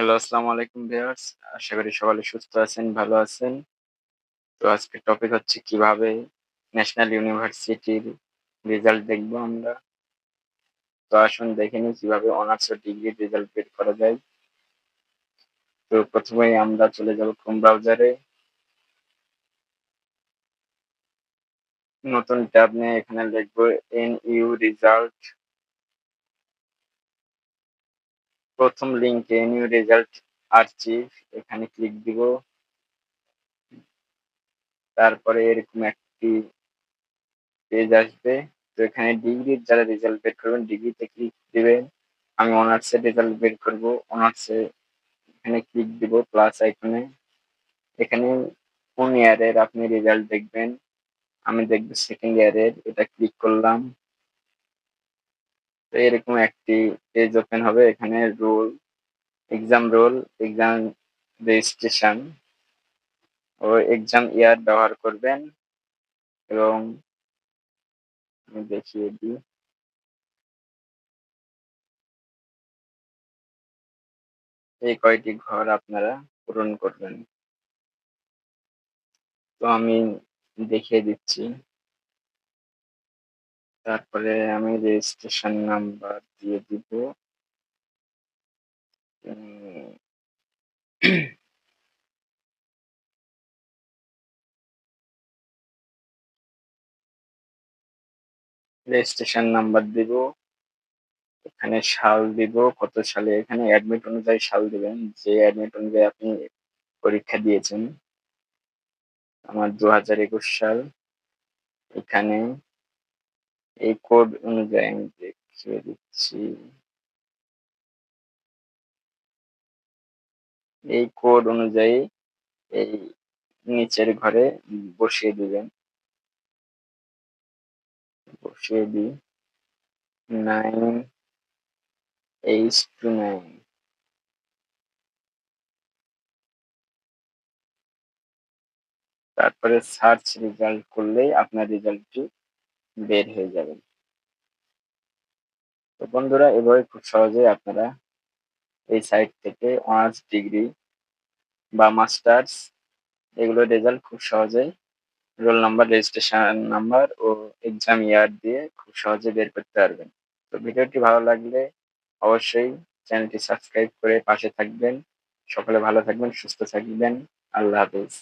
Hello, আসসালামু আলাইকুম viewers. আশা করি সকলে সুস্থ আছেন, ভালো আছেন। তো আজকের টপিক হচ্ছে কীভাবে ন্যাশনাল ইউনিভার্সিটির রেজাল্ট দেখব আমরা। তো আসুন দেখে নিই কীভাবে অনার্স ও ডিগ্রির রেজাল্ট বের করা যায়। তো প্রথমেই আমরা চলে যাব ক্রোম ব্রাউজারে। নতুন ট্যাব নিয়ে এখানে লিখব এনইউ রেজাল্ট। প্রথম লিঙ্কে নিউ রেজাল্ট আর্চিভ এখানে ক্লিক দিব। তারপরে এরকম একটি পেজ আসবে। তো এখানে ডিগ্রির যারা রেজাল্ট বের করবেন ডিগ্রিতে ক্লিক দিবেন। আমি অনার্সের রেজাল্ট বের করব। অনার্সে এখানে ক্লিক দিব প্লাস আইকনে এখানে কোন ইয়ারের আপনি রেজাল্ট দেখবেন? আমি দেখব সেকেন্ড ইয়ারের এটা ক্লিক করলাম। এরকম একটি পেজ ওপেন হবে। এখানে roll exam roll exam registration ও এক্সাম ইয়ার ব্যবহার করবেন এবং দেখিয়ে দিই। এই কয়টি ঘর আপনারা পূরণ করবেন? তো আমি দেখিয়ে দিচ্ছি। তারপরে আমি রেজিস্ট্রেশন নাম্বার দিয়ে দিব। রেজিস্ট্রেশন নাম্বার দিব। এখানে সাল দিব, কত সালে? এখানে অ্যাডমিট অনুযায়ী সাল দিবেন। যে অ্যাডমিট অনুযায়ী আপনি পরীক্ষা দিয়েছেন। আমার দু হাজার একুশ সাল। এখানে এই কোড অনুযায়ী আমি দেখিয়ে দিচ্ছি। এই কোড অনুযায়ী এই নিচের ঘরে বসিয়ে দিবেন। বসিয়ে দিই। Nine H two nine. তারপরে সার্চ রেজাল্ট করলেই আপনার রেজাল্টটি বের হয়ে যাবে তো বন্ধুরা, এভাবে খুব সহজেই আপনারা এই সাইট থেকে অনার্স ডিগ্রি বা মাস্টার্স এগুলোর রেজাল্ট খুব সহজেই রোল নাম্বার রেজিস্ট্রেশন নাম্বার ও এক্সাম ইয়ার দিয়ে খুব সহজে বের করতে পারবেন। তো ভিডিওটি ভালো লাগলে অবশ্যই চ্যানেলটি সাবস্ক্রাইব করে পাশে থাকবেন। সকলে ভালো থাকবেন, সুস্থ থাকবেন। আল্লাহ হাফিজ।